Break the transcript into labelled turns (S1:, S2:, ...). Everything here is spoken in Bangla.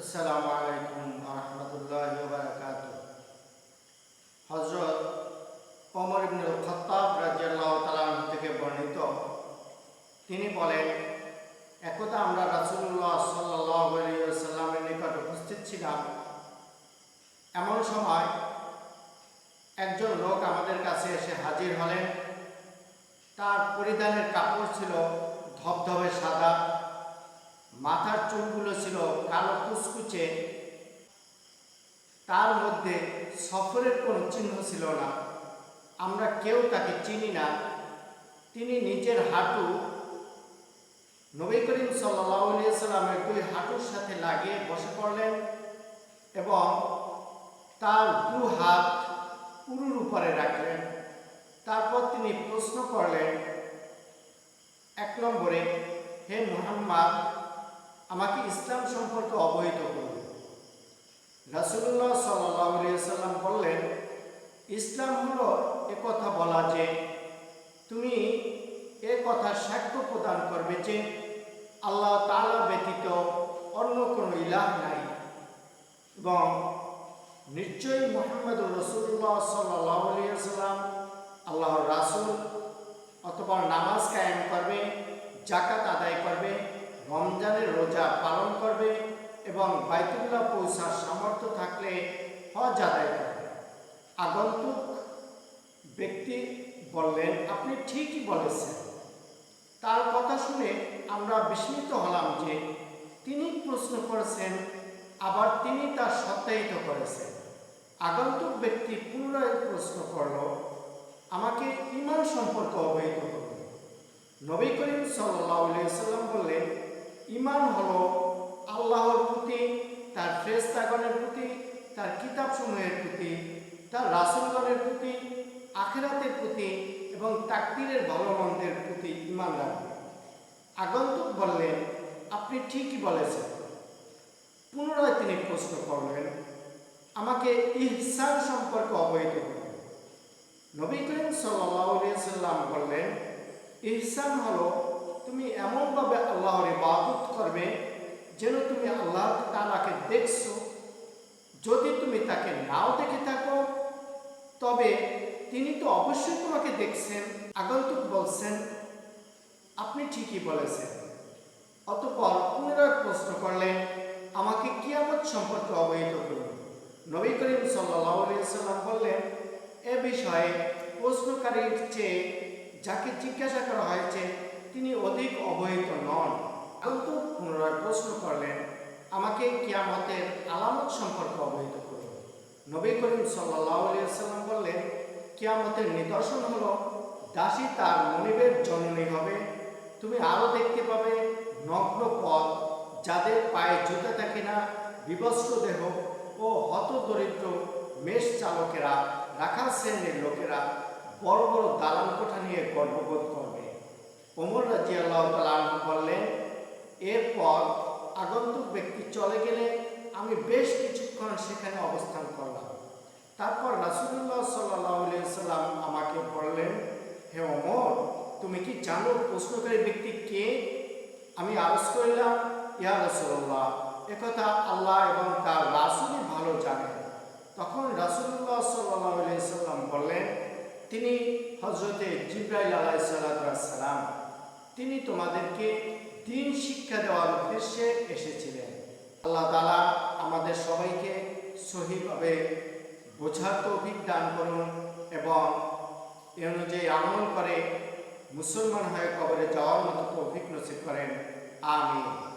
S1: আসসালামু আলাইকুম রহমতুল্লাহ বারকাত। হজরত ওমর ইবনুল খত্তাব রাজিয়াল্লাহ থেকে বর্ণিত। তিনি বলেন, একদা আমরা রাসুল্লাহ সাল্লাহ সাল্লামের নিকট উপস্থিত ছিলাম, এমন সময় একজন লোক আমাদের কাছে এসে হাজির হলেন। তার পরিধানের কাপড় ছিল ধবধবে সাদা। মাথার চুলগুলো ছিল কালো কুচকুচে। তার মধ্যে সফরের কোনো চিহ্ন ছিল না। আমরা কেউ তাকে চিনি না। তিনি নিজের হাঁটু নবী করিম সাল্লামের দুই হাঁটুর সাথে লাগিয়ে বসে পড়লেন এবং তার দু হাত উরুর উপরে রাখলেন। তারপর তিনি প্রশ্ন করলেন, এক নম্বরে, হে মোহাম্মদ আমাকে ইসলাম সম্পর্কে অবহিত করুন। রাসুল্লাহ সাল্লাম বললেন, ইসলাম হলো কথা বলা যে, তুমি এ কথা সাক্ষ্য প্রদান করবে যে, আল্লাহ তালা ব্যতীত অন্য কোনো ইলাহ নাই। এবং নিশ্চয়ই মোহাম্মদ রসুল্লাহ সাল্লাম আল্লাহর রাসুল অথবা নামাজ কায়েম করবে জাকাত আদায় করবে রমজানের রোজা পালন করবে এবং বাইতুল্লাহ পৌঁছার সামর্থ্য থাকলে হজ আদায় করবে আগন্তুক ব্যক্তি বললেন, আপনি ঠিকই বলেছেন। তার কথা শুনে আমরা বিস্মিত হলাম যে তিনি প্রশ্ন করেছেন, আবার তিনি তা সত্যায়িত করেছেন। আগন্তুক ব্যক্তি পুনরায় প্রশ্ন করল, আমাকে ইমান সম্পর্কে অবহিত করুন। নবী করিম সাল্লাহ সাল্লাম বললেন ইমান হলো কিতাবসমূহের প্রতি, তার রাসুলগণের প্রতি, আখেরাতের প্রতি এবং তাকদিরের ভালো প্রতি ইমান রাখবে আগন্তুক বললেন আপনি ঠিকই বলেছেন। পুনরায় তিনি প্রশ্ন করলেন, আমাকে ইহসান সম্পর্কে অবহিত করুন। নবী করিম সাল্লাম বললেন, ইহসান হলো, তুমি এমনভাবে আল্লাহর ইবাদত করবে যেন তুমি আল্লাহ তালাকে দেখছ যদি তুমি তাকে নাও দেখে থাকো, তবে তিনি তো অবশ্যই তোমাকে দেখছেন। আগন্তুক বলছেন, আপনি ঠিকই বলেছেন। অতপর পুনরায় প্রশ্ন করলেন, আমাকে কিয়ামত সম্পর্কে অবহিত করুন। নবী করিম সাল্লাম বললেন, এ বিষয়ে প্রশ্নকারীর চেয়ে যাকে জিজ্ঞাসা করা হয়েছে তিনি অধিক অবহিত নন কিন্তু পুনরায় প্রশ্ন করলেন আমাকে কিয়ামতের আলামত সম্পর্কে অবহিত করুন নবী করিম সাল্লাম বললেন, কিয়ামতের নিদর্শন হলো দাসী তার মনিবের জননী হবে। তুমি আরও দেখতে পাবে নগ্ন পথ যাদের পায়ে জুতা থাকে না, বিবস্ত্র দেহ ও হত দরিদ্র মেষ চালকেরা, রাখাল শ্রেণির লোকেরা বড় বড় দালান কোঠা নিয়ে গর্ববোধ করবে। ওমর রাজি বললেন, এরপর আগন্তুক ব্যক্তি চলে গেলে আমি বেশ কিছুক্ষণ সেখানে অবস্থান করলাম তারপর রাসুল্লাহ সাল্লাম আমাকে বললেন, হে ওমর, তুমি কি জানো প্রশ্নকারী ব্যক্তি কে? আমি আরজ করলাম, ইয়া রসল্লাহ একথা আল্লাহ এবং তার রাসুলই ভালো জানেন। তখন রাসুল্লাহ সাল্লাম বললেন, তিনি হজরতে জিব্রাইল আলাহ সাল্লাম তিনি তোমাদেরকে দিন শিক্ষা দেওয়ার উদ্দেশ্যে এসেছিলেন। আল্লাহ তালা আমাদের সবাইকে সহিভাবে বোঝার তৌফিক দান করুন এবং এ অনুযায়ী আমল করে মুসলমান হয়ে কবরে যাওয়ার মতো তৌফিক নসিব করেন। আমিন।